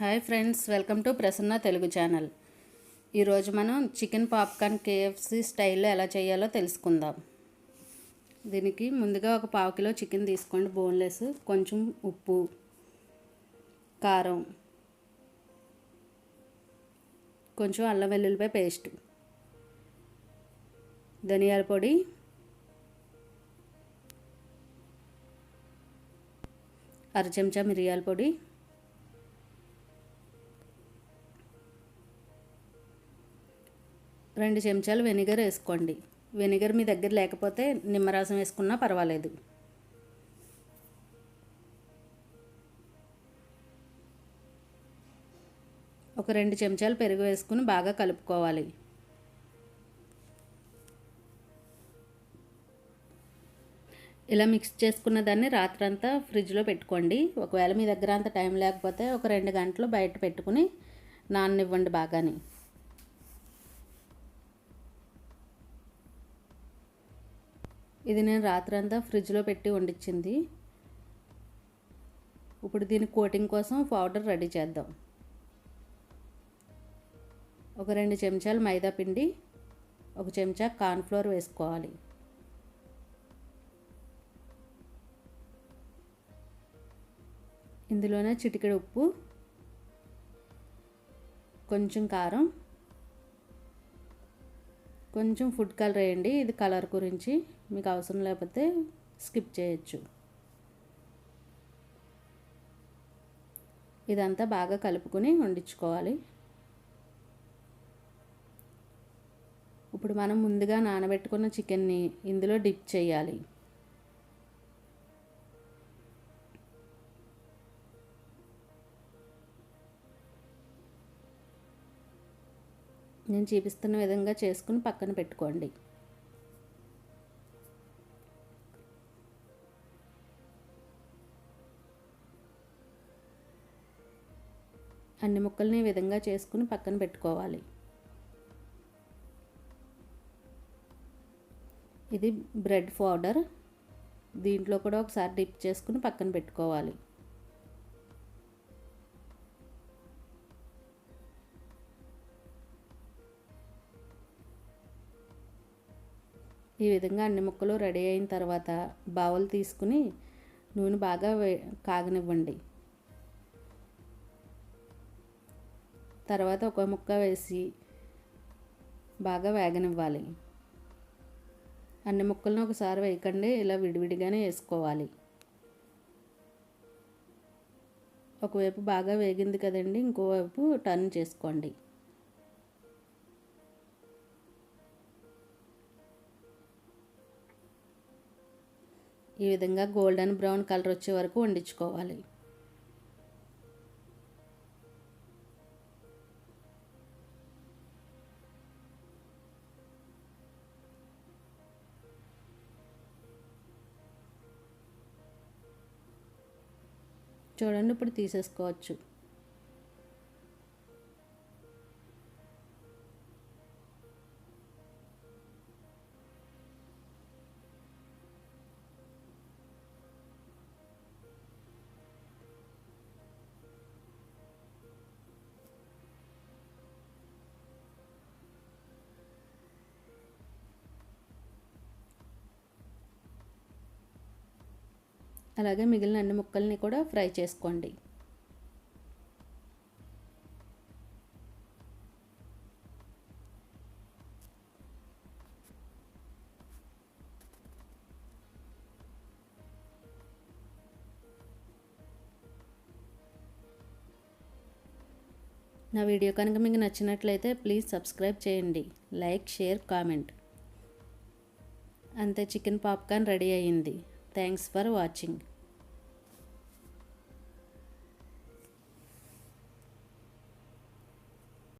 Hi friends welcome to Prasanna Telugu channel. ఈరోజు మనం chicken popcorn KFC స్టైల్లో ఎలా చేయాలో తెలుసుకుందాం. దీనికి ముందుగా ఒక పావు కిలో చికెన్ తీసుకోండి బోన్లెస్ కొంచెం ఉప్పు కారం కొంచెం అల్లం వెల్లుల్లిపాయ పేస్ట్ ధనియాల పొడి అర చెంచా మిరియాల పొడి రెండు చెంచాలు వెనిగర్ వేసుకోండి. వెనిగర్ మీ దగ్గర లేకపోతే నిమ్మరసం వేసుకున్నా పర్వాలేదు. ఒక రెండు చెంచాలు పెరుగు వేసుకుని బాగా కలుపుకోవాలి. ఇలా మిక్స్ చేసుకున్న దాన్ని రాత్రంతా ఫ్రిడ్జ్లో పెట్టుకోండి. ఒకవేళ మీ దగ్గర అంత టైం లేకపోతే ఒక రెండు గంటలు బయట పెట్టుకుని నాననివ్వండి బాగాని. ఇది నేను రాత్రంతా ఫ్రిడ్జ్లో పెట్టి వండించింది. ఇప్పుడు దీని కోటింగ్ కోసం పౌడర్ రెడీ చేద్దాం. ఒక రెండు చెంచాలు మైదా పిండి ఒక చెంచా కార్న్ఫ్లోర్ వేసుకోవాలి. ఇందులోనే చిటికెడు ఉప్పు కొంచెం కారం కొంచెం ఫుడ్ కలర్ వేయండి. ఇది కలర్ గురించి మీకు అవసరం లేకపోతే స్కిప్ చేయొచ్చు. ఇదంతా బాగా కలుపుకొని వండించుకోవాలి. ఇప్పుడు మనం ముందుగా నానబెట్టుకున్న చికెన్ని ఇందులో డిప్ చేయాలి. నేను చూపిస్తున్న విధంగా చేసుకుని పక్కన పెట్టుకోండి. అన్ని ముక్కల్ని ఈ విధంగా చేసుకుని పక్కన పెట్టుకోవాలి. ఇది బ్రెడ్ పౌడర్. దీంట్లో కూడా ఒకసారి డిప్ చేసుకుని పక్కన పెట్టుకోవాలి. ఈ విధంగా అన్ని ముక్కలు రెడీ అయిన తర్వాత బావులు తీసుకుని నూనె బాగా కాగనివ్వండి. తర్వాత ఒక ముక్క వేసి బాగా వేగనివ్వాలి. అన్ని ముక్కలను ఒకసారి వేయకండి ఇలా విడివిడిగానే వేసుకోవాలి. ఒకవైపు బాగా వేగింది కదండి ఇంకోవైపు టర్న్ చేసుకోండి. ఈ విధంగా గోల్డెన్ బ్రౌన్ కలర్ వచ్చే వరకు వండించుకోవాలి. చూడండి ఇప్పుడు తీసేసుకోవచ్చు. అలాగే మిగిలిన అన్ని ముక్కల్ని కూడా ఫ్రై చేసుకోండి. నా వీడియో కనుక మీకు నచ్చినట్లయితే ప్లీజ్ సబ్స్క్రైబ్ చేయండి. Like share comment. అంతే చికెన్ పాప్కార్న్ రెడీ అయ్యింది. Thanks for watching.